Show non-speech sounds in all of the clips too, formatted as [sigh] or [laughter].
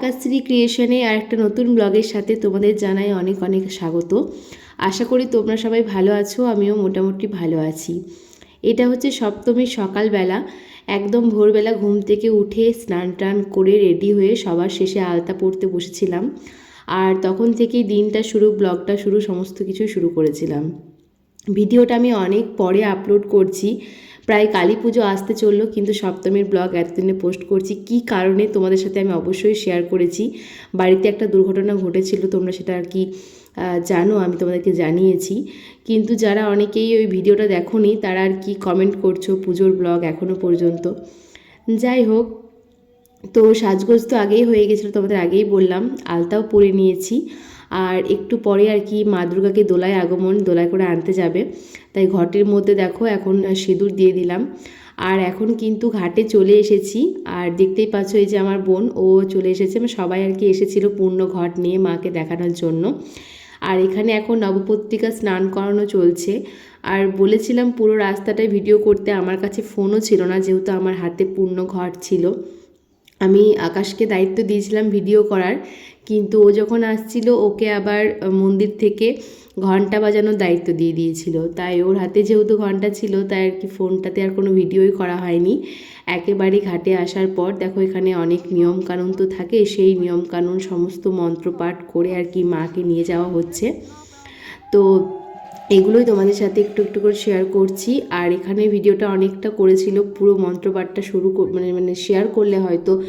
আকাশশ্রী ক্রিয়েশনে আর একটা নতুন ব্লগের সাথে তোমাদের জানাই অনেক অনেক স্বাগত। আশা করি তোমরা সবাই ভালো আছো, আমিও মোটামুটি ভালো আছি। এটা হচ্ছে সপ্তমীর সকালবেলা, একদম ভোরবেলা ঘুম থেকে উঠে স্নান টান করে রেডি হয়ে সবার শেষে আলতা পড়তে বসেছিলাম। আর তখন থেকেই দিনটা শুরু, ব্লগটা শুরু, সমস্ত কিছু শুরু করেছিলাম। ভিডিওটা আমি অনেক পরে আপলোড করছি প্রায় কালী পুজো আসতে চলল, কিন্তু সপ্তমীর ব্লগ এতদিনে পোস্ট করছি। কি কারণে? তোমাদের সাথে আমি অবশ্যই শেয়ার করেছি। বাড়িতে একটা দুর্ঘটনা ঘটেছিল, তোমরা সেটা আর কি জানো, আমি তোমাদেরকে জানিয়েছি। কিন্তু যারা অনেকেই ওই ভিডিওটা দেখোনি, তারা আর কি কমেন্ট করছ পুজোর ব্লগ এখনও পর্যন্ত। যাই হোক, তো সাজগোজ তো আগেই হয়ে গেছিল, তোমাদের আগেই বললাম, আলতাও পরে নিয়েছি। আর একটু পরে আর কি মা দুর্গাকে দোলায় আগমন, দোলায় করে আনতে যাবে। তাই ঘটের মধ্যে দেখো এখন সিঁদুর দিয়ে দিলাম। আর এখন কিন্তু ঘাটে চলে এসেছি। আর দেখতেই পাচ্ছ এই যে আমার বোন, ও চলে এসেছে। মানে সবাই আর কি এসেছিল পূর্ণ ঘট নিয়ে মাকে দেখানোর জন্য। আর এখানে এখন নবপত্রিকা স্নান করানো চলছে। আর বলেছিলাম পুরো রাস্তাটায় ভিডিও করতে। আমার কাছে ফোনও ছিল না, যেহেতু আমার হাতে পূর্ণ ঘট ছিল। আমি আকাশকে দায়িত্ব দিয়েছিলাম ভিডিও করার, কিন্তু ও যখন আসছিল, ওকে আবার মন্দির থেকে ঘণ্টা বাজানোর দায়িত্ব দিয়ে দিয়েছিল। তাই ওর হাতে যেহেতু ঘণ্টা ছিল, তাই আর কি ফোনটাতে আর কোনো ভিডিওই করা হয়নি। একেবারে ঘাটে আসার পর, দেখো এখানে অনেক নিয়ম কানুন তো থাকে, সেই নিয়ম কানুন সমস্ত মন্ত্রপাঠ করে আর কি মাকে নিয়ে যাওয়া হচ্ছে। তো এগুলোই তোমাদের সাথে একটু একটু করে শেয়ার করছি। আর এখানে ভিডিওটা অনেকটা করেছিল, পুরো মন্ত্রপাঠটা শুরু মানে মানে শেয়ার করলে হয়তো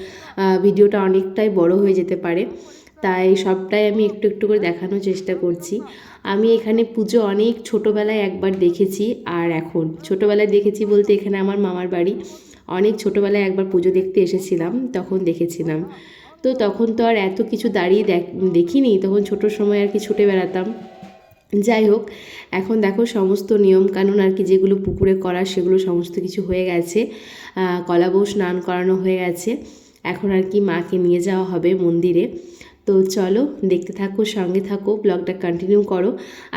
ভিডিওটা অনেকটাই বড় হয়ে যেতে পারে। তাই সবটাই আমি একটু একটু করে দেখানোর চেষ্টা করছি। আমি এখানে পুজো অনেক ছোটোবেলায় একবার দেখেছি, আর এখন। ছোটোবেলায় দেখেছি বলতে এখানে আমার মামার বাড়ি। অনেক ছোটোবেলায় একবার পুজো দেখতে এসেছিলাম, তখন দেখেছিলাম। তো তখন তো আর এত কিছু দাঁড়িয়ে দেখ- দেখিনি, তখন ছোটোর সময় আর কি ছুটে বেড়াতাম। যাই হোক, এখন দেখো সমস্ত নিয়ম কানুন আর কি যেগুলো পুকুরে করার সেগুলো সমস্ত কিছু হয়ে গেছে। কলাবউ কলা বউ স্নান করানো হয়ে গেছে। এখন আর কি মাকে নিয়ে যাওয়া হবে মন্দিরে। তো চলো দেখতে থাকো, সঙ্গে থাকো, ব্লগটা কন্টিনিউ করো।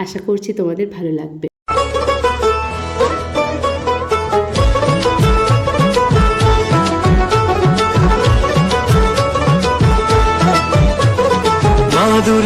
আশা করছি তোমাদের ভালো লাগবে।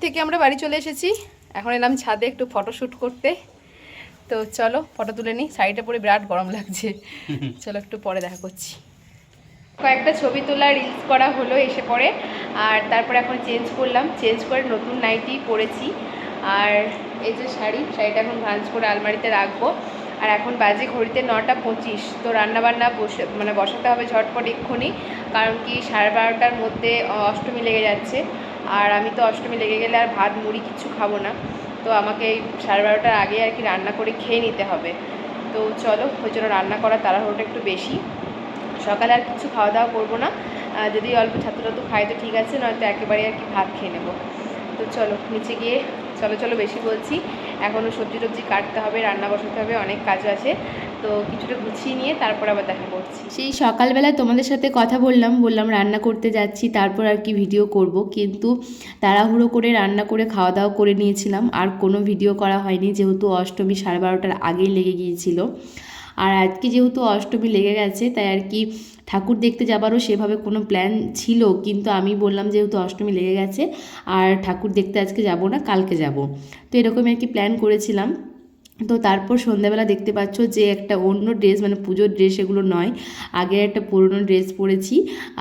মন্দির থেকে আমরা বাড়ি চলে এসেছি। এখন এলাম ছাদে একটু ফটোশ্যুট করতে। তো চলো ফটো তুলে নিই। শাড়িটা পরে বিরাট গরম লাগছে। [laughs] চলো একটু পরে দেখা করছি। কয়েকটা ছবি তোলা রিলস করা হলো এসে পরে। আর তারপরে এখন চেঞ্জ করলাম। চেঞ্জ করে নতুন নাইটি পরেছি। আর এই যে শাড়ি শাড়িটা এখন ভাঁজ করে আলমারিতে রাখব। আর এখন বাজে ঘড়িতে নটা পঁচিশ। তো রান্নাবান্না বসে মানে বসাতে হবে ঝটপট এক্ষুনি। কারণ কি সাড়ে বারোটার মধ্যে অষ্টমী লেগে যাচ্ছে। আর আমি তো অষ্টমী লেগে গেলে আর ভাত, মুড়ি কিছু খাব না। তো আমাকে এই সাড়ে বারোটার আগে আর কি রান্না করে খেয়ে নিতে হবে। তো চলো, ওই জন্য রান্না করার তাড়াহুড়োটা একটু বেশি। সকালে আর কিছু খাওয়া দাওয়া করব না। যদি অল্প ছাত্র তো খাই তো ঠিক আছে, নয়তো একেবারে আর কি ভাত খেয়ে নেব। তো চলো, নিচে গিয়ে চলো চলো, বেশি বলছি। এখনও সবজি টবজি কাটতে হবে, রান্না বসাতে হবে, অনেক কাজ আছে। তো কিছুটা গুছিয়ে নিয়ে তারপর আবার দেখা করছি। সেই সকালবেলা তোমাদের সাথে কথা বললাম বললাম রান্না করতে যাচ্ছি, তারপর আর কি ভিডিও করব। কিন্তু তাড়াহুড়ো করে রান্না করে খাওয়া দাওয়া করে নিয়েছিলাম। আর কোনো ভিডিও করা হয়নি, যেহেতু অষ্টমী সাড়ে বারোটার আগেই লেগে গিয়েছিল। আর আজকে যেহেতু অষ্টমী লেগে গেছে, তাই আর কি ঠাকুর দেখতে যাবারও সেভাবে কোনো প্ল্যান ছিল, কিন্তু আমি বললাম যেহেতু অষ্টমী লেগে গেছে, আর ঠাকুর দেখতে আজকে যাব না, কালকে যাব। তো এরকমই আর কি প্ল্যান করেছিলাম। তো তারপর সন্ধ্যাবেলা দেখতে পাচ্ছ যে একটা অন্য ড্রেস মানে পুজোর ড্রেস এগুলো নয়, আগের একটা পুরনো ড্রেস পরেছি।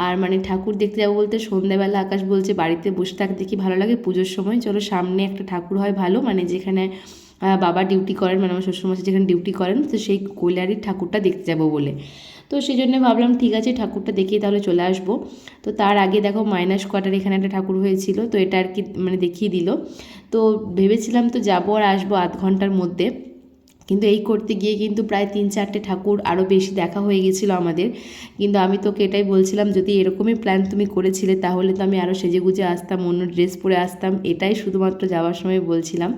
আর মানে ঠাকুর দেখতে যাব বলতে সন্ধ্যাবেলা আকাশ বলছে বাড়িতে বসে থাকতে দেখি ভালো লাগে পুজোর সময়। চলো সামনে একটা ঠাকুর হয় ভালো মানে যেখানে বাবা ডিউটি করেন মানে আমার শ্বশুরমশাই যেখানে ডিউটি করেন, তো সেই কৈলারির ঠাকুরটা দেখতে যাব বলে। তো সেই জন্য ভাবলাম, ঠিক আছে, ঠাকুরটা দেখেই তাহলে চলে আসব। তো তার আগে দেখো মাইনাস কোয়ার্টার এখানে একটা ঠাকুর হয়েছিল, তো এটা আর কি মানে দেখিয়ে দিল। তো ভেবেছিলাম তো যাব আর আসব আধ ঘণ্টার মধ্যে। কিন্তু এই করতে গিয়ে কিন্তু প্রায় তিন চারটে ঠাকুর আরও বেশি দেখা হয়ে গেছিল আমাদের। কিন্তু আমি তোকে এটাই বলছিলাম, যদি এরকমই প্ল্যান তুমি করেছিলে, তাহলে তো আমি আরও সেজে গুজে আসতাম, অন্য ড্রেস পরে আসতাম, এটাই শুধুমাত্র যাওয়ার সময় বলছিলাম।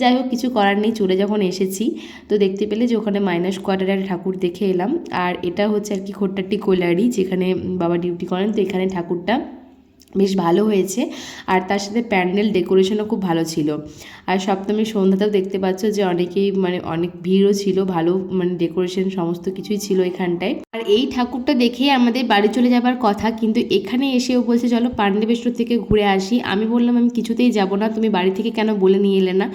যাই হোক, কিছু করার নেই, চলে যখন এসেছি, তো দেখতে পেলে যে ওখানে মাইনাস কোয়ার্টারে ঠাকুর দেখে এলাম। আর এটা হচ্ছে আর কি খোট্টাটি কোলারি, যেখানে বাবা ডিউটি করেন, তো এখানে ঠাকুরটা বেশ ভালো হয়েছে। আর তার সাথে প্যান্ডেল ডেকোরেশনও খুব ভালো ছিল। আর সপ্তমীর সন্ধ্যাতেও দেখতে পাচ্ছ যে অনেকেই মানে অনেক ভিড়ও ছিল, ভালো মানে ডেকোরেশন সমস্ত কিছুই ছিল এখানটায়। আর এই ঠাকুরটা দেখে আমাদের বাড়ি চলে যাবার কথা, কিন্তু এখানে এসেও বলছে, চলো পাণ্ডবেশ্বর থেকে ঘুরে আসি। আমি বললাম, আমি কিছুতেই যাব না, তুমি বাড়ি থেকে কেন বলে নিয়ে এলে না?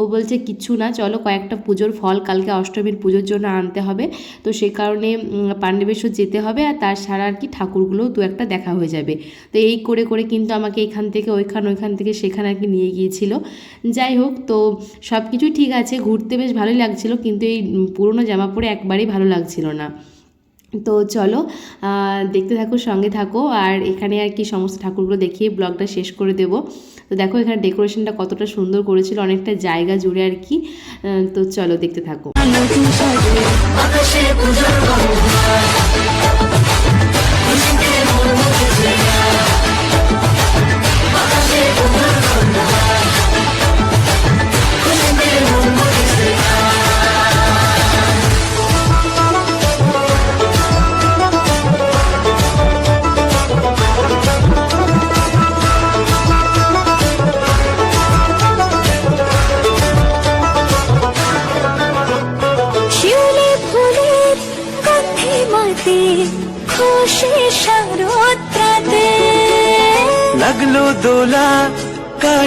ও বলছে কিচ্ছু না, চলো কয়েকটা পুজোর ফল কালকে অষ্টমীর পুজোর জন্য আনতে হবে। তো সে কারণে পাণ্ডবেশ্বর যেতে হবে আর তার ছাড়া আর কি ঠাকুরগুলোও দু একটা দেখা হয়ে যাবে। তো এই করে করে কিন্তু আমাকে এখান থেকে, ওইখান ওইখান থেকে সেখানে আর কি নিয়ে গিয়েছিল। যাই হোক, তো সব কিছুই ঠিক আছে, ঘুরতে বেশ ভালোই লাগছিল, কিন্তু এই পুরনো জামা পরে একবারেই ভালো লাগছিল না। তো চলো দেখতে থাকো, সঙ্গে থাকো, আর এখানে আর কি সমস্ত ঠাকুরগুলো দেখিয়ে ব্লগটা শেষ করে দেব। তো দেখো এখানে ডেকোরেশনটা কতটা সুন্দর করেছিল, অনেকটা জায়গা জুড়ে আর কি। তো চলো দেখতে থাকো।